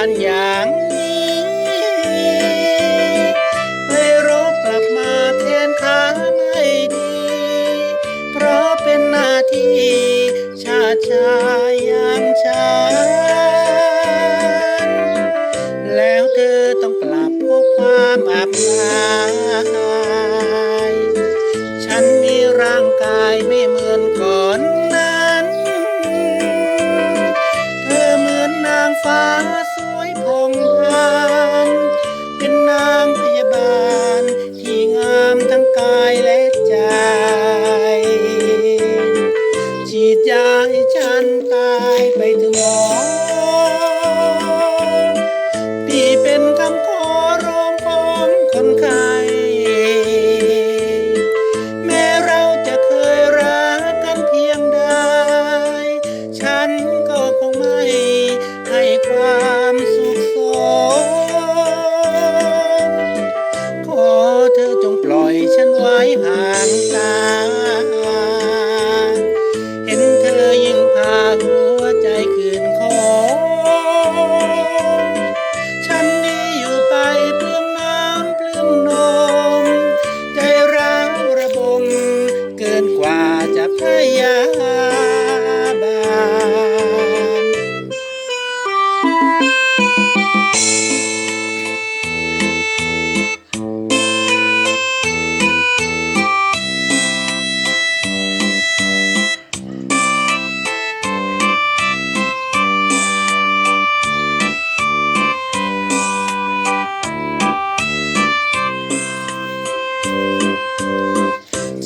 Yan, yan. ตายไปถึงหมอที่เป็นคำขอร้องของคนไข้แม้เราจะเคยรักกันเพียงใด ฉันก็คงไม่ให้ความสุขสมขอเธอจงปล่อยฉันไว้ห่างไกล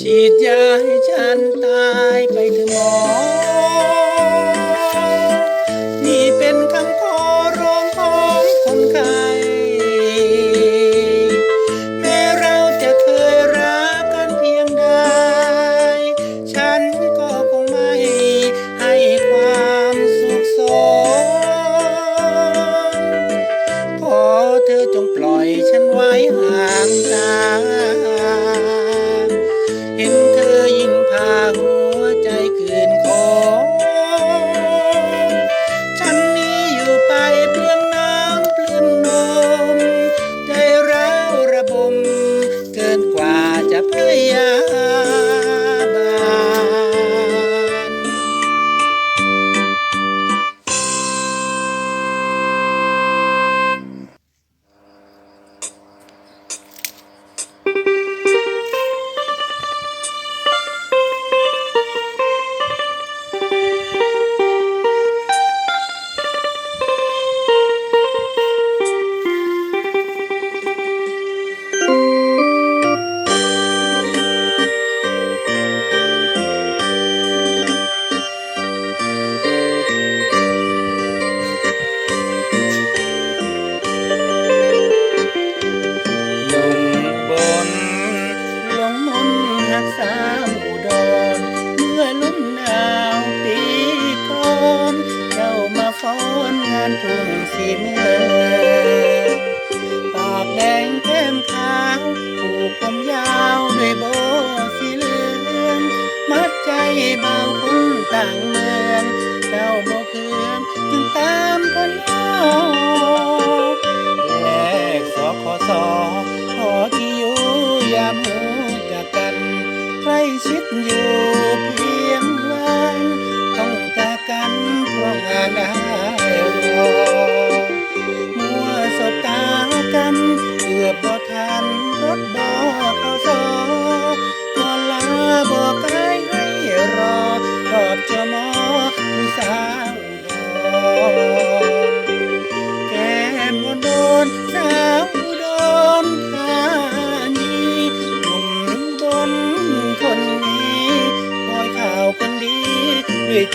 ฉีดยาให้ฉันตายไปเถอะหมอ มขาวผูกผมยาวด้วยโบสีเหลือง มัดใจเบาคุ้นต่างเมือง เจ้าโมเคืองจึงตามคนนอ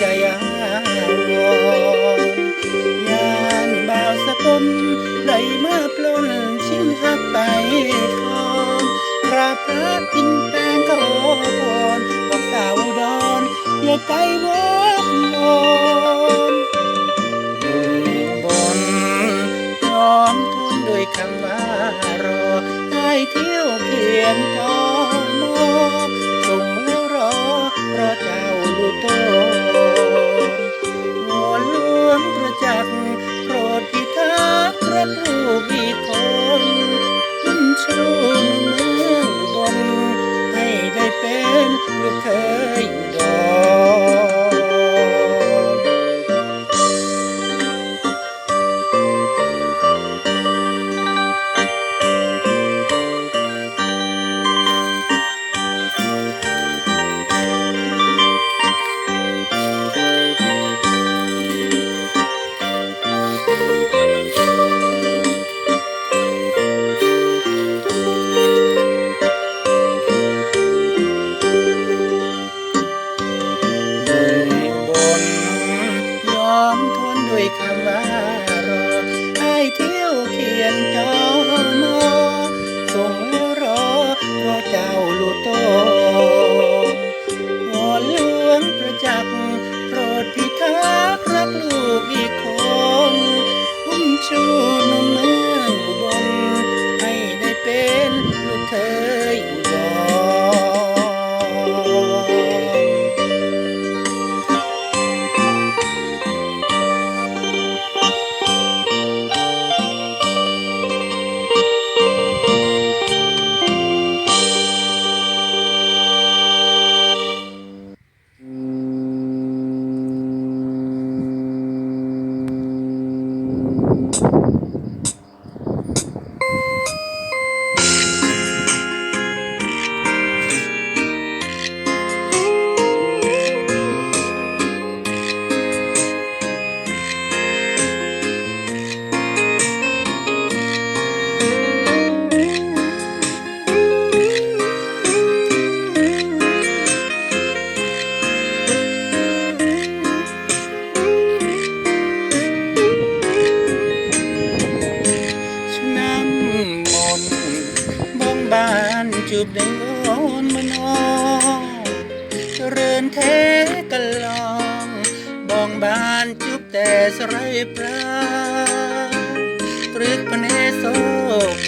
จะยาวอยานบ่าวสกลไหลมาปล้นชิงหักไปทองพระพระพินแปงก็โอพรบอกสาวดอนอย่าใจวอกลมอยู่บนยอมทุนด้วยคำว่ารอให้เที่ยวเขียนทอง ด้วยคำว่ารอไอเที่ยวเขียนจอมอส่งแล้วรอรอเจ้าลูโตวอนหลวงประจักษ์โปรดพิทักษ์รักลูกอีกคนหุ้มชู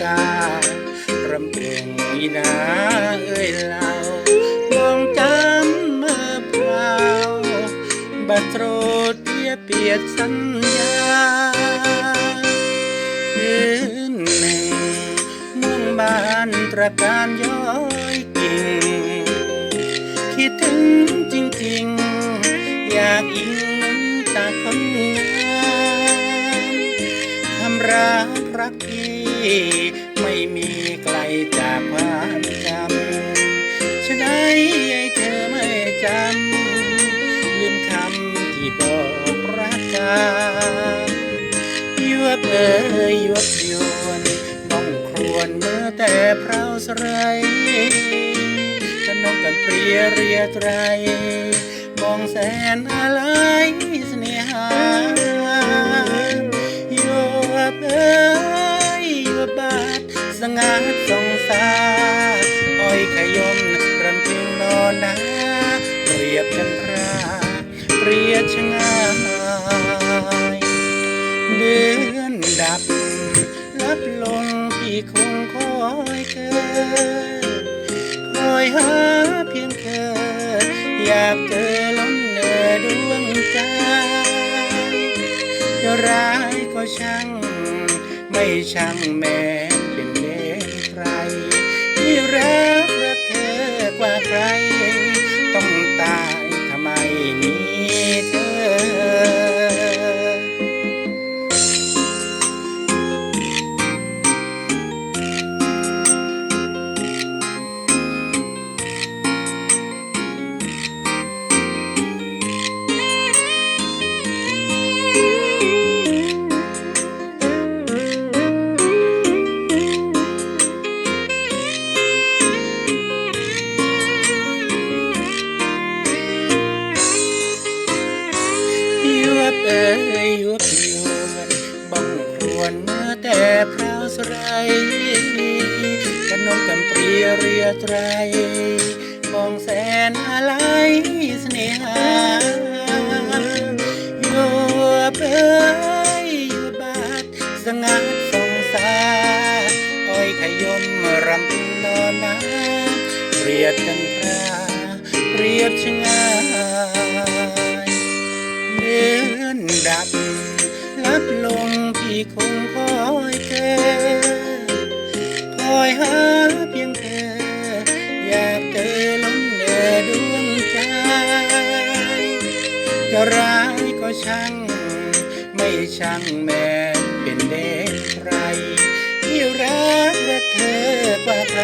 การำเพ็งอีนาเอ้ยเล่าลองจำมื่อเปล่าบัตรโตรเปียเปียดสัญญาคืนหนึ่งม่วงบานตระการย้อยกิ่งคิดถึงจริงๆ อยากอิงน้ำตาคนงามคำรัก ไม่มีไกลจากความจำฉะนั้นให้เธอไม่จำลืมคำที่บอกรักกันยวบเอ่ยยวบยวนบ้องครวนเมื่อแต่เพราสไรกันนกกันเปรียเรียไตรมองแสนอะไรเสน่หายวบเอ่ย สงัดสงสาอ้อยขยมรำพึงนอนนาเปรียบกันพราเปรียบชงายเดือนดับลับลงพี่คงคอยเกิคอยหาเพียงเธอ อยากเจอล้นเนอดวงใจจะร้ายก็ช่างไม่ช่างแม้ เรียไตรมองแสนอะไรเสน่หายวบเอ่ยยวบบาดสงัดสงสาอ้อยขยมรำพึงนอนนาเรียดกันพราเรียบชงายเดือนดับลับลงพี่คงคอยเธอคอยหา ร้ายก็ช่าง ไม่ช่างแม้เป็นเด็กใครที่รักและเธอกว่าใคร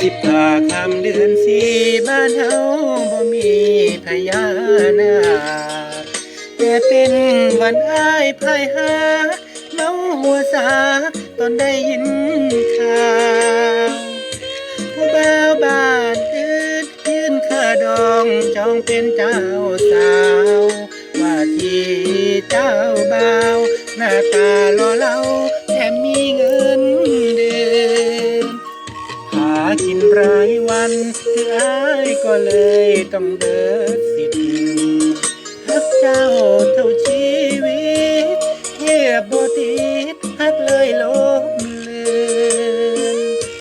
สิบห้าคำเดือนสี่บ้านเฮาบ่มีพญานาคแต่เป็นวันอ้ายพายหาเมาหัวสาตอนได้ยินข่าวผู้บ่าวบ้านอื่นยื่นค่าดองจองเป็นเจ้าสาว ว่าที่เจ้าบ่าว หน้าตาหล่อเหลา